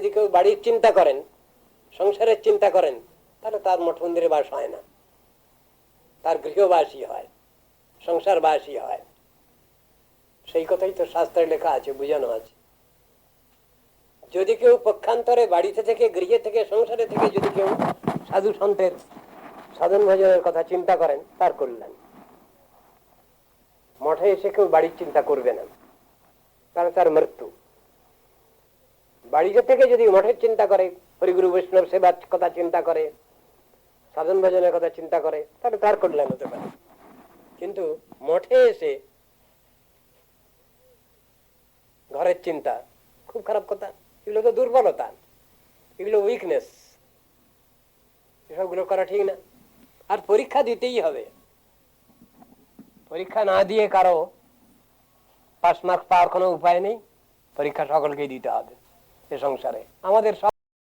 যদি কেউ বাড়ির চিন্তা করেন, সংসারের চিন্তা করেন, তাহলে তার মঠ মন্দিরে বাস হয় না। তার গৃহবাসী হয়, সংসারবাসী হয়। সেই কথাই তো শাস্ত্রে লেখা আছে, বোঝানো আছে। যদি কেউ পক্ষান্তরে বাড়িতে থেকে, গৃহে থেকে, সংসারে থেকে যদি কেউ সাধু সন্তের সাধন ভজনের কথা চিন্তা করেন, তার কল্যাণ। মঠে এসে কেউ বাড়ির চিন্তা করবে না। তাহলে তার মৃত্যু। বাড়িতে থেকে যদি মঠের চিন্তা করে, হরিগুরু বৈষ্ণব সেবার কথা চিন্তা করে, সাধন ভজনের কথা চিন্তা করে, তাহলে তার কল্যাণ হতে পারে। কিন্তু মঠে এসে ঘরের চিন্তা, খুব খারাপ কথা। এগুলো তো দুর্বলতা, এগুলো উইকনেস এসবগুলো করা ঠিক না। আর পরীক্ষা দিতেই হবে। পরীক্ষা না দিয়ে কারও পাস মার্ক পাওয়ার কোনো উপায় নেই। পরীক্ষা সকলকেই দিতে হবে। সংসারে। আমাদের সব